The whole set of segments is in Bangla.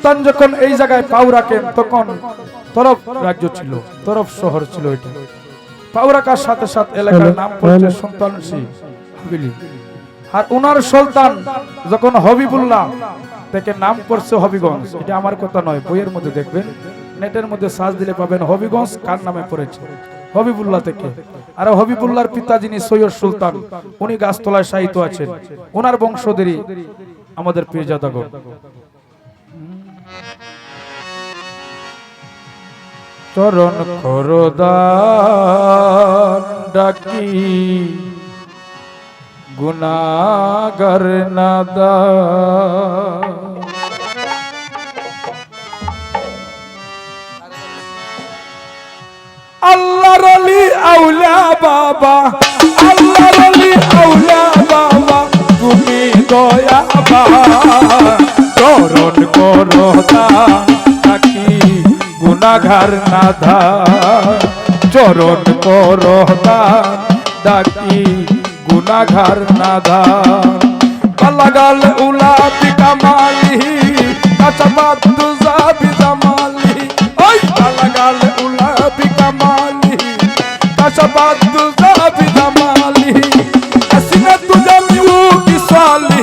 সুলতান যখন এই জায়গায় পাউ রাখেন তখন তরফ রাজ্য ছিল তরফ শহর ছিল এটা। পাউ রাখার সাথে সাথে এলাকার নাম পড়ছে সুলতান হাবিলি আর উনার সুলতান যখন হবিবুল্লাহ থেকে নাম করছে হবিগঞ্জ। এটা আমার কথা নয় বইয়ের মধ্যে দেখবেন। নেটের মধ্যে সার্চ দিলে পাবেন হবিগঞ্জ কার নামে পড়েছে? হবিবুল্লাহ থেকে। আর হবিবুল্লাহর পিতা যিনি সৈয়দ সুলতান উনি গাছতলায় সাহিত্য আছেন। ওনার বংশধরই আমাদের পীরজাদাগণ চরণ খরদান ডাকি। গুনাগার নাদা। আল্লাহ রলি আউলা বাবা। আল্লাহ রলি আউলা বাবা। তুমি দয়া বা চরণ করো তাকি গুনাঘার নাধা, চরণ করো ডাকি গুনাঘার নাধা। লাগাল উলা পিকা মালি কাঁচাবাদ দুজা বিজা মালি ওই লাগাল উলা পিকা মালি কাঁচাবাদ দুজা বিজা মালি আসিনা তুজা মিউ কি সালি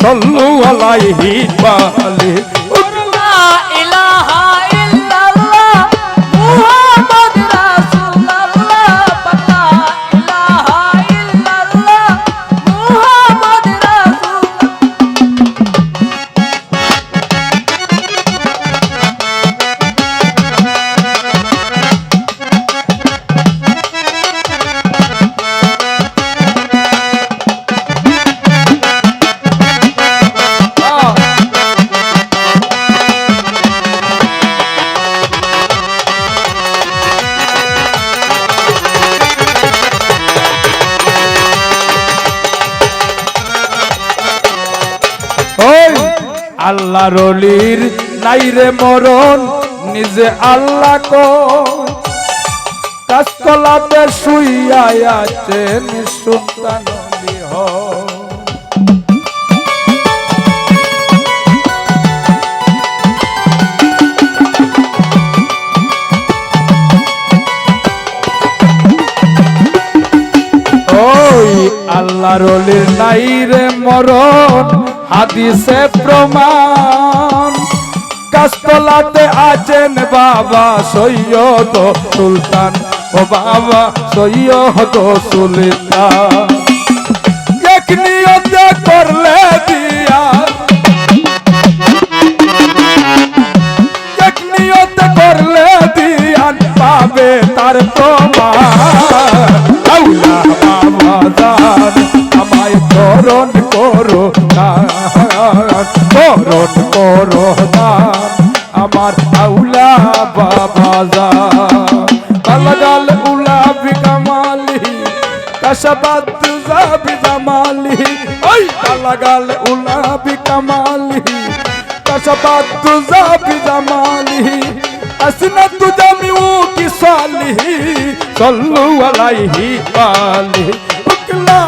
সল্লু আলাইহি বালি। আল্লাহ রলির নাই রে মরণ নিজে আল্লাহ কো কাস্তলাতে শুইয়া আছেন সুলতান আলী আল্লাহ রলির নাই রে মরণ, হাদিসে প্রমাণ। গাছতলাতে আছেন বাবা সৈয়দ সুলতান, ও বাবা সৈয়দ সুলতান। করলে করণ করো আমার আউলা বাবা জান গাল উলা বিকামালি কাশাবাদ জাবি জামালি ওই গাল উলা বিকামালি কাশাবাদ জাবি জামালি আসনাত জামিউ কি সালিহি সাল্লু আলাইহি লা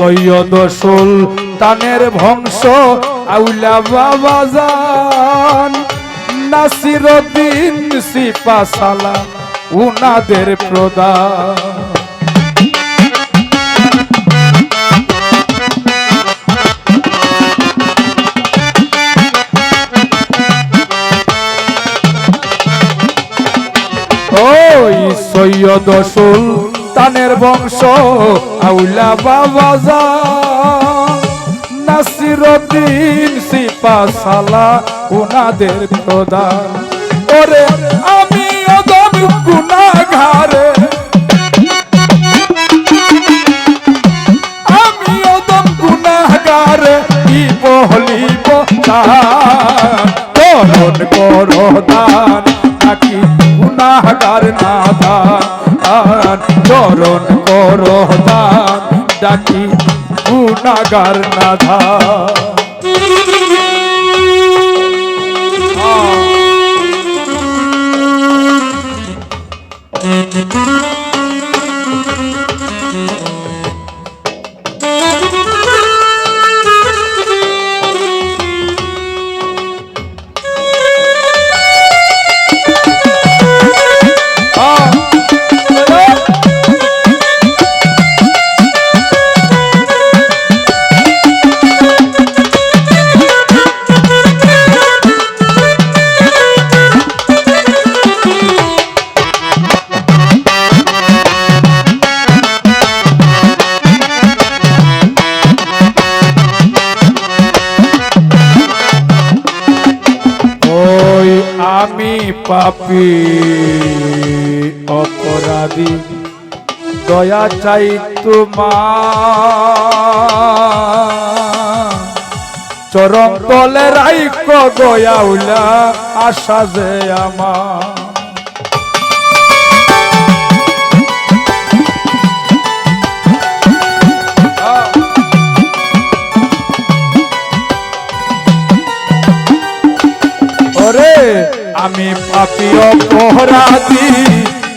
সৈয়দ সুলতানের বংশ আউলা বাবা জান। নাসিরুদ্দিন সিপাসালা উনাদের প্রদান সৈয়দ সুলতানের বংশ আউলা বাবা যা, নাসিরুদ্দিন সিপা সালা, উনাদের খোদা ওরে আমি অদম গুনাহগারে। আমি অদম গুনাহগারে কি বলিব করণ করো দান। নাকি গুনাহগার না দান চরণ করো দান ডাকি গুনাহগার না ধান পাপি অপরাধী দয়া চাই তোমার। চরম তলে রাইক গয়াউলা আশা যে আমার।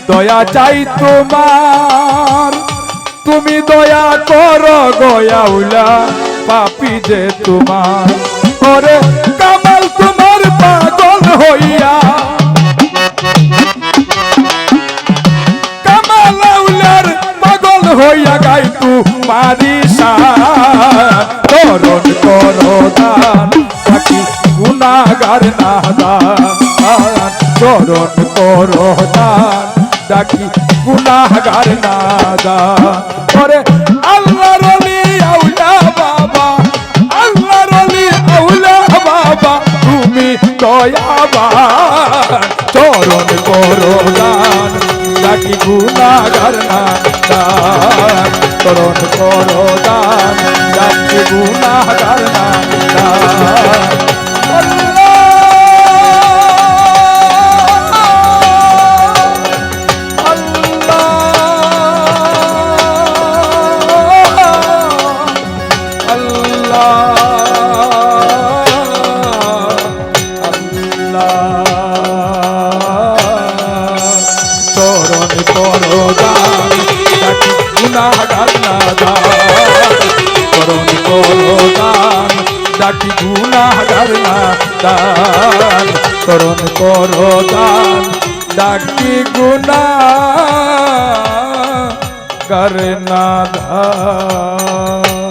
দয়া চাই তোমার। তুমি দয়া করো গয়াউলা পাপি যে তোমার। ওরে কামাল, তোমার পাগল হইয়া। কামালাউলার পাগল হইয়া গাই তু মারিসা তরণ করো দান থাকি গুনাগার না দান চরণ করো দান, ডাকি গুনাগার না দান করে আল্লাহ রলি আউলা বাবা, আল্লাহ রলি আউলা বাবা, তুমি দয়াবান। চরণ করো দান, ডাকি গুনাগার না দান চরণ করো চরণ করো ডাকি গুনাগার চরণ করো দান ডাকি গুনাগার দান চরণ করো দান ডাকি গুনাগার না দান